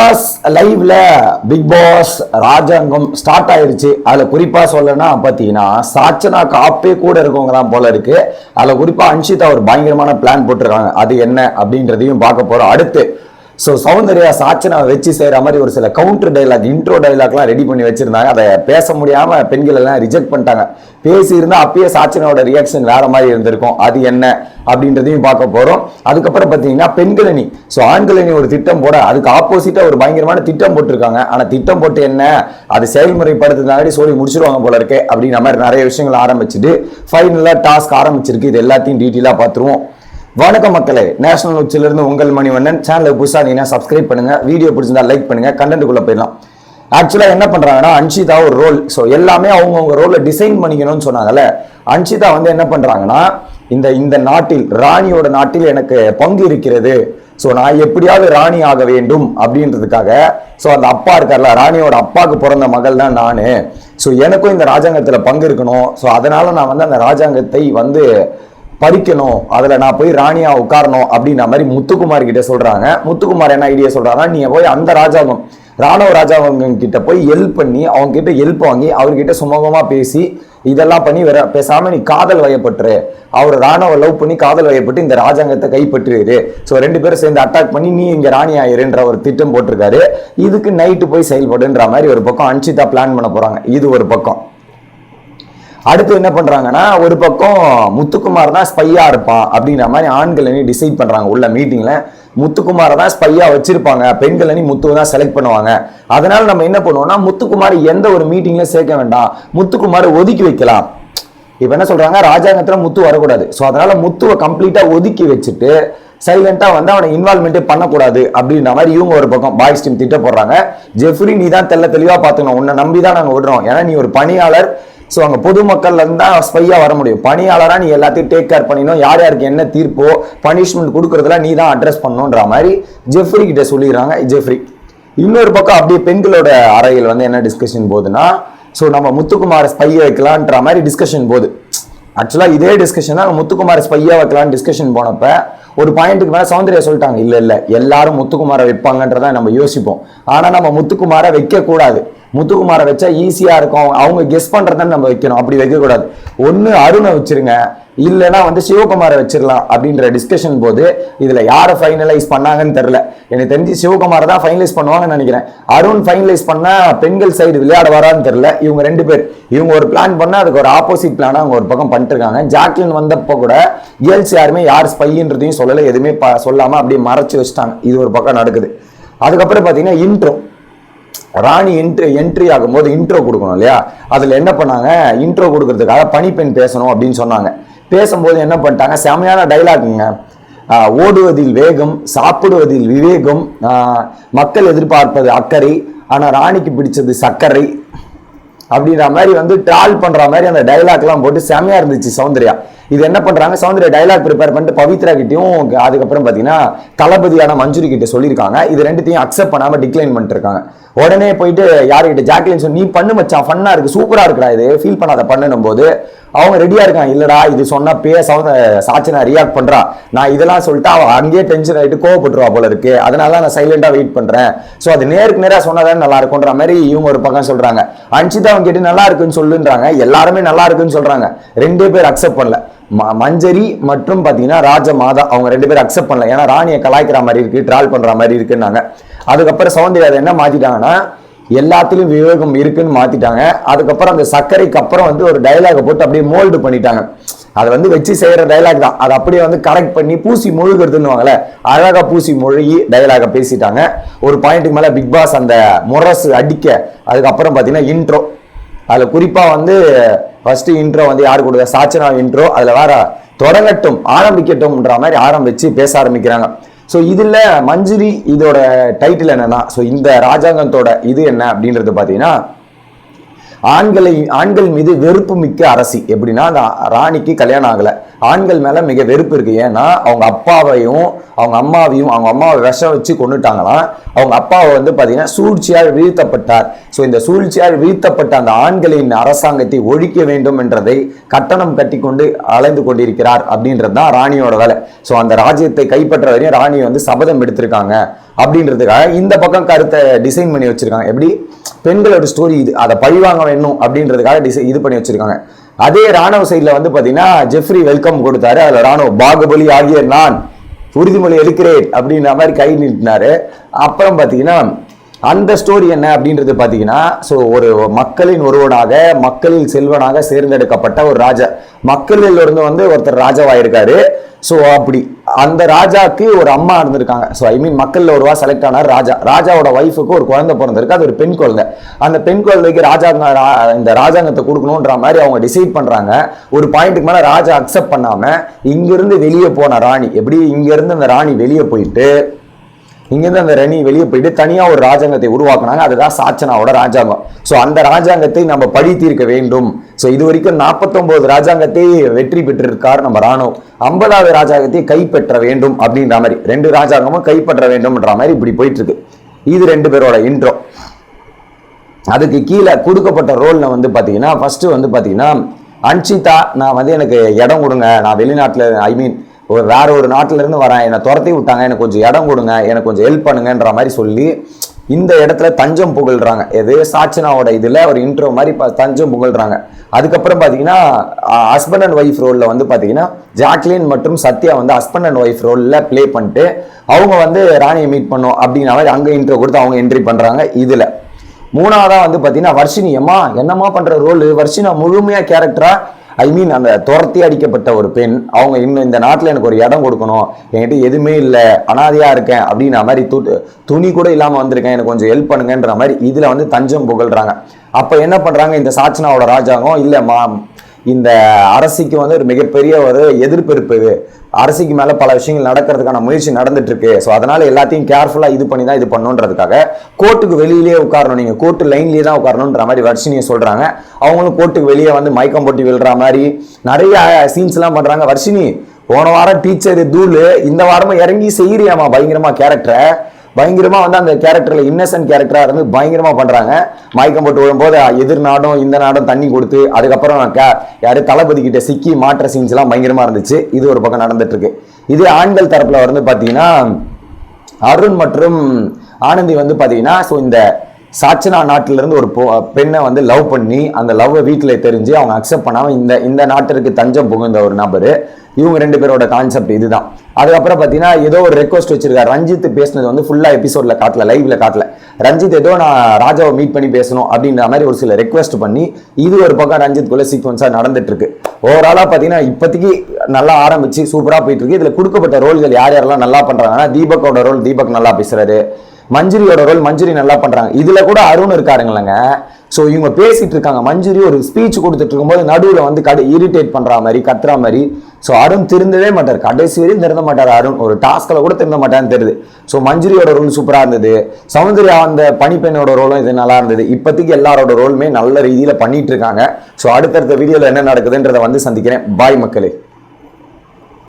Pass லைவ்ல big pass ராஜாங்கம் start ஆயிருச்சு. அதுல குறிப்பா சொல்லனா பாத்தீங்கன்னா சாச்சனா காப்பே கூட இருக்கவங்க தான் போல இருக்கு. அதுல குறிப்பா அன்ஷிதா ஒரு பயங்கரமான பிளான் போட்டிருக்காங்க. அது என்ன அப்படின்றதையும் பார்க்க போறோம். அடுத்து ஸோ சௌந்தர்யா சாட்சனை வச்சு செய்கிற மாதிரி ஒரு சில கவுண்டர் டைலாக் இன்ட்ரோ டைலாக்லாம் ரெடி பண்ணி வச்சுருந்தாங்க. அதை பேச முடியாமல் பெண்கள் எல்லாம் ரிஜெக்ட் பண்ணிட்டாங்க. பேசியிருந்தால் அப்பயே சாச்சனாவோட ரியாக்ஷன் வேற மாதிரி இருந்திருக்கும். அது என்ன அப்படின்றதையும் பார்க்க போறோம். அதுக்கப்புறம் பார்த்தீங்கன்னா பெண்களணி ஸோ ஆண்களணி ஒரு திட்டம் போட அதுக்கு ஆப்போசிட்டா ஒரு பயங்கரமான திட்டம் போட்டிருக்காங்க. ஆனா திட்டம் போட்டு என்ன? அது செயல்முறைப்படுத்துனாடி சொல்லி முடிச்சிருவாங்க போல இருக்கே அப்படிங்கிற மாதிரி நிறைய விஷயங்கள் ஆரம்பிச்சுட்டு ஃபைனலாக டாஸ்க் ஆரம்பிச்சிருக்கு. இது எல்லாத்தையும் டீட்டெயிலாக பார்த்துருவோம். வணக்கம் மக்களே. நேஷனல் உச்சிலிருந்து உங்கள் மணிவண்ணன். சேனலுக்கு புதுசாக நீங்கள் சப்ஸ்கிரைப் பண்ணுங்க. வீடியோ பிடிச்சிருந்தா லைக் பண்ணுங்க. கண்டென்ட்டுக்குள்ள போயிடலாம். ஆக்சுவலாக என்ன பண்ணுறாங்கன்னா அன்ஷிதா ஒரு ரோல் ஸோ எல்லாமே அவங்கவுங்க ரோலை டிசைன் பண்ணிக்கணும்னு சொன்னாங்கல்ல. அன்ஷிதா வந்து என்ன பண்ணுறாங்கன்னா இந்த இந்த நாட்டில் ராணியோட நாட்டில் எனக்கு பங்கு இருக்கிறது. ஸோ நான் எப்படியாவது ராணி ஆக வேண்டும் அப்படின்றதுக்காக ஸோ அந்த அப்பா இருக்கார்ல ராணியோட அப்பாவுக்கு பிறந்த மகள் தான் நான். ஸோ எனக்கும் இந்த ராஜாங்கத்தில் பங்கு இருக்கணும். ஸோ அதனால நான் வந்து அந்த ராஜாங்கத்தை வந்து பறிக்கணும் அதில் நான் போய் ராணியா உட்காரணும் அப்படின்ற மாதிரி முத்துக்குமார் கிட்ட சொல்றாங்க. முத்துக்குமார் என்ன ஐடியா சொல்றாங்கன்னா நீங்க போய் அந்த ராஜாங்கம் ராணுவ ராஜாங்கம் கிட்ட போய் ஹெல்ப் பண்ணி அவங்க கிட்ட ஹெல்ப் வாங்கி அவர்கிட்ட சுமூகமா பேசி இதெல்லாம் பண்ணி வேற பேசாம நீ காதல் வயப்பட்டுரு. அவர் ராணுவ லவ் பண்ணி காதல் வயப்பட்டு இந்த ராஜாங்கத்தை கைப்பற்றிடு ஸோ ரெண்டு பேரும் சேர்ந்து அட்டாக் பண்ணி நீ இங்க ராணி ஆயிருன்ற ஒரு திட்டம் போட்டிருக்காரு. இதுக்கு நைட்டு போய் செயல்படுன்ற மாதிரி ஒரு பக்கம் அன்ஷிதா பிளான் பண்ண போறாங்க. இது ஒரு பக்கம். அடுத்து என்ன பண்றாங்கன்னா ஒரு பக்கம் முத்துக்குமார் தான் ஸ்பையா இருப்பான் அப்படிங்கிற மாதிரி ஆண்கள் அணி டிசைட் பண்றாங்க உள்ள மீட்டிங்ல முத்துக்குமாரை தான் ஸ்பையா வச்சிருப்பாங்க. பெண்கள் அணி முத்துவை தான் செலக்ட் பண்ணுவாங்க. அதனால நம்ம என்ன பண்ணுவோம்னா முத்துக்குமார் எந்த ஒரு மீட்டிங்ல சேர்க்க வேண்டாம். முத்துக்குமார் ஒதுக்கி வைக்கலாம். இப்ப என்ன சொல்றாங்க? ராஜாங்கத்தில் முத்து வரக்கூடாது. ஸோ அதனால முத்துவை கம்ப்ளீட்டா ஒதுக்கி வச்சுட்டு சைலண்டாக வந்து அவனை இன்வால்மெண்ட்டே பண்ணக்கூடாது அப்படின்ற மாதிரி இவங்க ஒரு பக்கம் பாய்ஸ் டீம் திட்ட போடுறாங்க ஜெஃப்ரி நீ தான் தெல்ல தெளிவா பார்த்துக்கணும். உன்னை நம்பி தான் நாங்கள் விடுறோம். ஏன்னா நீ ஒரு பணியாளர். ஸோ அங்கே பொதுமக்கள்லேருந்து தான் ஸ்பையாக வர முடியும். பணியாளராக நீ எல்லாத்தையும் டேக் கேர் பண்ணிடணும் யார் யாருக்கு என்ன தீர்ப்போ பனிஷ்மெண்ட் கொடுக்குறதுல நீ தான் அட்ரஸ் பண்ணணுன்ற மாதிரி ஜெஃப்ரி கிட்ட சொல்லிடுறாங்க. ஜெஃப்ரி இன்னொரு பக்கம் அப்படியே பெண்களோட அறையில் வந்து என்ன டிஸ்கஷன் போகுதுன்னா ஸோ நம்ம முத்துக்குமார் ஸ்பையை வைக்கலான்ற மாதிரி டிஸ்கஷன் போகுது. ஆக்சுவலாக இதே டிஸ்கஷன் தான் முத்துக்குமார் ஸ்பையா வைக்கலான்னு டிஸ்கஷன் போனப்ப ஒரு பாயிண்ட்டுக்கு மேலே சௌந்தர்யா சொல்லிட்டாங்க. இல்லை இல்லை எல்லாரும் முத்துக்குமாரை வைப்பாங்கன்றதை நம்ம யோசிப்போம். ஆனால் நம்ம முத்துக்குமாரை வைக்கக்கூடாது. முத்துக்குமாரை வச்சா ஈஸியா இருக்கும். அவங்க கெஸ் பண்றதுன்னு நம்ம வைக்கணும். அப்படி வைக்கக்கூடாது. ஒன்று அருணை வச்சிருங்க. இல்லைன்னா வந்து சிவகுமாரை வச்சிடலாம் அப்படின்ற டிஸ்கஷன் போது இதுல யாரை ஃபைனலைஸ் பண்ணாங்கன்னு தெரில எனக்கு தெரிஞ்சு சிவகுமாரை தான் ஃபைனலைஸ் பண்ணுவாங்கன்னு நினைக்கிறேன். அருண் ஃபைனலைஸ் பண்ணா பெண்கள் சைடு விளையாட வரான்னு தெரில இவங்க ரெண்டு பேர். இவங்க ஒரு பிளான் பண்ணா அதுக்கு ஒரு ஆப்போசிட் பிளானா அவங்க ஒரு பக்கம் பண்ணிட்டு இருக்காங்க ஜாக்லின் வந்தப்போ கூட கேர்ள்ஸ் யாருமே யார் ஸ்பைன்றதையும் சொல்லலை. எதுவுமே ப- சொல்லாம அப்படியே மறைச்சு வச்சுட்டாங்க. இது ஒரு பக்கம் நடக்குது. அதுக்கப்புறம் பார்த்தீங்கன்னா இன்ட்ரோ ராணி என்ட்ரி என்ட்ரி ஆகும்போது இன்ட்ரோ கொடுக்கணும் இல்லையா? அதில் என்ன பண்ணாங்க? இன்ட்ரோ கொடுக்கறதுக்காக பணிப்பெண் பேசணும் அப்படின்னு சொன்னாங்க. பேசும்போது என்ன பண்ணிட்டாங்க? செமையான டைலாக்குங்க ஓடுவதில் வேகம் சாப்பிடுவதில் விவேகம் மக்கள் எதிர்பார்ப்பது அக்கறை ஆனால் ராணிக்கு பிடிச்சது சர்க்கரை. அப்படின்ற மாதிரி வந்து ட்ரால் பண்ற மாதிரி அந்த டைலாக்லாம் போட்டு செமையா இருந்துச்சு சௌந்தர்யா. இது என்ன பண்றாங்க? சௌந்தர்யா டைலாக் ப்ரிப்பேர் பண்ணிட்டு பவித்ரா கிட்டையும் அதுக்கப்புறம் பாத்தீங்கன்னா தளபதியான மஞ்சுரி கிட்ட சொல்லியிருக்காங்க. இது ரெண்டுத்தையும் அக்செப்ட் பண்ணாம டிக்ளைன் பண்ணிட்டு இருக்காங்க. உடனே போயிட்டு யாருக்கிட்ட ஜாக்லின் சொல்லி நீ பண்ணு மச்சான். ஃபன்னா இருக்கு. சூப்பரா இருக்குடா இது. ஃபீல் பண்ணாத பண்ணணும் போது அவங்க ரெடியா இருக்காங்க. இல்லடா இது சொன்னா பே சவுந்த ரியாக்ட் பண்ணுறா நான் இதெல்லாம் சொல்லிட்டு அவன் அங்கேயே டென்ஷன் ஆயிட்டு கோவப்பட்டுருவா போல இருக்கு. அதனால தான் நான் சைலண்டா வெயிட் பண்றேன். ஸோ அது நேருக்கு நேரா சொன்னதான் நல்லா இருக்கும்ன்ற மாதிரி இவங்க ஒரு பக்கம் சொல்றாங்க. அன்ஷிதா அவங்க கேட்டு நல்லா இருக்குன்னு சொல்லுன்றாங்க. எல்லாருமே நல்லா இருக்குன்னு சொல்றாங்க. ரெண்டே பேர் அக்செப்ட் பண்ணல. ம- மஞ்சரி மற்றும் பாத்தீங்கன்னா ராஜ மாதா அவங்க ரெண்டு பேரும் அக்செப்ட் பண்ணல. ஏன்னா ராணியை கலாய்க்கிற மாதிரி இருக்கு ட்ரால் பண்ற மாதிரி இருக்குன்னாங்க. அதுக்கப்புறம் சௌந்தர்யா என்ன மாத்திட்டாங்கன்னா எல்லாத்துலயும் விவேகம் இருக்குன்னு மாத்திட்டாங்க. அதுக்கப்புறம் அந்த சர்க்கரைக்கு அப்புறம் வந்து ஒரு டயலாக போட்டு அப்படியே மோல்டு பண்ணிட்டாங்க. அதை வந்து வச்சு செய்யற டயலாக் தான். அதை அப்படியே வந்து கரெக்ட் பண்ணி பூசி முழுகிறதுன்னு அழகா பூசி மொழி டயலாக பேசிட்டாங்க. ஒரு பாயிண்ட்டுக்கு மேல பிக் பாஸ் அந்த முரசு அடிக்க அதுக்கப்புறம் பாத்தீங்கன்னா இன்ட்ரோ அதுல குறிப்பா வந்து ஃபர்ஸ்ட் இன்ட்ரோ வந்து யாரு கொடுத்த? சாச்சனா இன்ட்ரோ அதுல வேற தொடங்கட்டும் ஆரம்பிக்கட்டும்ன்ற மாதிரி ஆரம்பிச்சு பேச ஆரம்பிக்கிறாங்க. ஸோ இதில் மஞ்சுரி இதோட டைட்டில் என்னன்னா ஸோ இந்த ராஜாங்கத்தோட இது என்ன அப்படின்றது பார்த்தீங்கன்னா ஆண்களை ஆண்கள் மீது வெறுப்பு மிக்க அரசி. எப்படின்னா அந்த ராணிக்கு கல்யாணம் ஆகலை. ஆண்கள் மேல மிக வெறுப்பு இருக்கு. ஏன்னா அவங்க அப்பாவையும் அவங்க அம்மாவையும் அவங்க அம்மாவை விஷம் வச்சு கொண்டுட்டாங்களாம் அவங்க அப்பாவை வந்து பாத்தீங்கன்னா சூழ்ச்சியால் வீழ்த்தப்பட்டார். ஸோ இந்த சூழ்ச்சியால் வீழ்த்தப்பட்ட அந்த ஆண்களின் அரசாங்கத்தை ஒழிக்க வேண்டும் என்றதை கட்டணம் கட்டி கொண்டு அலைந்து கொண்டிருக்கிறார் அப்படின்றது தான் ராணியோட வேலை. ஸோ அந்த ராஜ்யத்தை கைப்பற்ற வரையும் ராணி வந்து சபதம் எடுத்திருக்காங்க அப்படின்றதுக்காக இந்த பக்கம் கருத்தை டிசைன் பண்ணி வச்சிருக்காங்க. எப்படி? பெண்களோட ஸ்டோரி இது. அதை பழிவாங்க வேணும் அப்படின்றதுக்காக டிசை இது பண்ணி வச்சிருக்காங்க. அதே ராணுவ சைடில் வந்து பார்த்தீங்கன்னா ஜெஃப்ரி வெல்கம் கொடுத்தாரு. அதில் ராணுவ பாகுபலி ஆகிய நான் உறுதிமொழி எடுக்கிறேன் அப்படின்ற மாதிரி கை நீட்டினாரு. அப்புறம் பார்த்தீங்கன்னா அந்த ஸ்டோரி என்ன அப்படின்றது பார்த்தீங்கன்னா ஸோ ஒரு மக்களின் ஒருவனாக மக்களில் செல்வனாக தேர்ந்தெடுக்கப்பட்ட ஒரு ராஜா. மக்களில் இருந்து வந்து ஒருத்தர் ராஜாவாயிருக்காரு. ஸோ அப்படி அந்த ராஜாக்கு ஒரு அம்மா இருந்திருக்காங்க. ஸோ ஐ மீன் மக்களில் ஒருவா செலக்ட் ஆனார் ராஜா. ராஜாவோட ஒய்ஃபுக்கு ஒரு குழந்தை பிறந்திருக்கு. அது ஒரு பெண் குழந்தை. அந்த பெண் குழந்தைக்கு ராஜா ரா- இந்த ராஜாங்கத்தை கொடுக்கணுன்ற மாதிரி அவங்க டிசைட் பண்ணுறாங்க ஒரு பாயிண்ட்டுக்கு மேலே ராஜா அக்செப்ட் பண்ணாமல் இங்கிருந்து வெளியே போன ராணி. எப்படி இங்கிருந்து அந்த ராணி வெளியே போயிட்டு இங்கேருந்து அந்த ரணி வெளியே போயிட்டு தனியாக ஒரு ராஜாங்கத்தை உருவாக்குனாங்க. அதுதான் சாச்சனாவோட ராஜாங்கம். ஸோ அந்த ராஜாங்கத்தை நம்ம பழி தீர்க்க வேண்டும். ஸோ இது வரைக்கும் நாற்பத்தொம்போது ராஜாங்கத்தை வெற்றி பெற்றிருக்கார் நம்ம ராணுவம் ஐம்பதாவது ராஜாங்கத்தை கைப்பற்ற வேண்டும் அப்படின்ற மாதிரி ரெண்டு ராஜாங்கமும் கைப்பற்ற வேண்டும்ன்ற மாதிரி இப்படி போயிட்டு இருக்கு இது ரெண்டு பேரோட இன்ட்ரோ அதுக்கு கீழே கொடுக்கப்பட்ட ரோலில் வந்து பார்த்தீங்கன்னா ஃபஸ்ட்டு வந்து பார்த்தீங்கன்னா அன்ஷிதா நான் வந்து எனக்கு இடம் கொடுங்க. நான் வெளிநாட்டில் ஐ மீன் ஒரு வேற ஒரு நாட்டிலேருந்து வரேன். என்னை துரத்தி விட்டாங்க. எனக்கு கொஞ்சம் இடம் கொடுங்க. எனக்கு கொஞ்சம் ஹெல்ப் பண்ணுங்கன்ற மாதிரி சொல்லி இந்த இடத்துல தஞ்சம் புகழ்றாங்க. எது? சாச்சனாவோட இதில் ஒரு இன்ட்ரோ மாதிரி ப- தஞ்சம் புகழ்றாங்க. அதுக்கப்புறம் பார்த்தீங்கன்னா ஹஸ்பண்ட் அண்ட் ஒய்ஃப் ரோலில் வந்து பார்த்தீங்கன்னா ஜாக்லின் மற்றும் சத்யா வந்து ஹஸ்பண்ட் அண்ட் ஒய்ஃப் ரோலில் ப்ளே பண்ணிட்டு அவங்க வந்து ராணியை மீட் பண்ணோம் அப்படிங்கிற மாதிரி அங்கே இன்ட்ரோ கொடுத்து அவங்க என்ட்ரி பண்ணுறாங்க இதில். மூணாவதாக வந்து பார்த்தீங்கன்னா வர்ஷினி அம்மா என்னம்மா பண்ணுற ரோல் வர்ஷினா முழுமையாக கேரக்டராக ஐ மீன் அந்த துரத்தி அடிக்கப்பட்ட ஒரு பெண் அவங்க இன்னும் இந்த நாட்டில் எனக்கு ஒரு இடம் கொடுக்கணும் என்கிட்ட எதுவுமே இல்லை அனாதியாக இருக்கேன் அப்படின்ற மாதிரி து துணி கூட இல்லாமல் வந்திருக்கேன் எனக்கு கொஞ்சம் ஹெல்ப் பண்ணுங்கன்ற மாதிரி இதில் வந்து தஞ்சம் புகழ்றாங்க. அப்போ என்ன பண்ணுறாங்க இந்த சாச்சனாவோட ராஜாங்கம் மா இந்த அரசிக்கு வந்து ஒரு மிகப்பெரிய ஒரு எதிர்ப்பு இருக்குது அரசிக்கு மேலே பல விஷயங்கள் நடக்கிறதுக்கான முயற்சி நடந்துட்டு இருக்கு ஸோ அதனால எல்லாத்தையும் கேர்ஃபுல்லாக இது பண்ணி தான் இது பண்ணுன்றதுக்காக கோர்ட்டுக்கு வெளியிலேயே உட்காரணும். நீங்கள் கோர்ட்டு லைன்லேயே தான் உட்காரணுன்ற மாதிரி வர்ஷினியை சொல்கிறாங்க அவங்களும் கோர்ட்டுக்கு வெளியே வந்து மயக்கம் போட்டி விழுற மாதிரி நிறைய சீன்ஸ்லாம் பண்ணுறாங்க வர்ஷினி போன வாரம் டீச்சர் தூள் இந்த வாரமும் இறங்கி செய்கிறியாமா பயங்கரமாக கேரக்டரை பயங்கரமாக வந்து அந்த கேரக்டரில் இன்னசென்ட் கேரக்டராக இருந்து பயங்கரமாக பண்ணுறாங்க மயக்கம் போட்டு விழும்போது எதிர் நாடும் இந்த நாடும் தண்ணி கொடுத்து அதுக்கப்புறம் கே- யாரு தளபதி கிட்ட சிக்கி மாற்ற சீன்ஸ்லாம் பயங்கரமாக இருந்துச்சு. இது ஒரு பக்கம் நடந்துட்டுருக்கு. இதே ஆண்கள் தரப்பில் வந்து பார்த்தீங்கன்னா அருண் மற்றும் ஆனந்தி வந்து பார்த்தீங்கன்னா ஸோ இந்த சாச்சனா நாட்டிலிருந்து ஒரு பொ- பெண்ணை வந்து லவ் பண்ணி அந்த லவ்வை வீட்டில் தெரிஞ்சு அவங்க அக்செப்ட் பண்ணாம இந்த இந்த நாட்டிற்கு தஞ்சம் புகுந்த ஒரு நபர். இவங்க ரெண்டு பேரோட கான்செப்ட் இதுதான். அதுக்கப்புறம் பார்த்தீங்கன்னா ஏதோ ஒரு ரெக்வஸ்ட் வச்சிருக்காரு. ரஞ்சித் பேசினது வந்து ஃபுல்லாக எபிசோட்ல காட்டல லைவ்ல காட்டல. ரஞ்சித் ஏதோ நான் ராஜாவை மீட் பண்ணி பேசணும் அப்படின்ற மாதிரி ஒரு சில ரெக்வஸ்ட் பண்ணி இது ஒரு பக்கம் ரஞ்சித் குள்ள சீக்வன்ஸா நடந்துட்டு இருக்கு ஓவராலாக பார்த்தீங்கன்னா இப்போதைக்கு நல்லா ஆரம்பிச்சு சூப்பராக போயிட்டு இருக்கு இதில் கொடுக்கப்பட்ட ரோல்கள் யார் யாரெல்லாம் நல்லா பண்ணுறாங்கன்னா தீபக்கோட ரோல் தீபக் நல்லா பேசுறாரு. மஞ்சுரியோட ரோல் மஞ்சுரி நல்லா பண்றாங்க. இதுல கூட அருண் இருக்காருங்களங்க. ஸோ இவங்க பேசிட்டு இருக்காங்க. மஞ்சுரி ஒரு ஸ்பீச் கொடுத்துட்டு இருக்கும்போது நடுவில் வந்து கடை இரிட்டேட் பண்ற மாதிரி கத்துற மாதிரி. ஸோ அருண் திருந்தவே மாட்டார். கடைசி வரையும் திருந்த மாட்டார் அருண். ஒரு டாஸ்கில் கூட திருந்த மாட்டான்னு தெரியுது. ஸோ மஞ்சுரியோட ரோல் சூப்பராக இருந்தது. சௌந்தர்யா அந்த பனிப்பெண்ணோட ரோலும் இது நல்லா இருந்தது. இப்போதைக்கு எல்லாரோட ரோலுமே நல்ல ரீதியில் பண்ணிட்டு இருக்காங்க. ஸோ அடுத்தடுத்த வீடியோவில் என்ன நடக்குதுன்றதை வந்து சந்திக்கிறேன். பாய் மக்களே.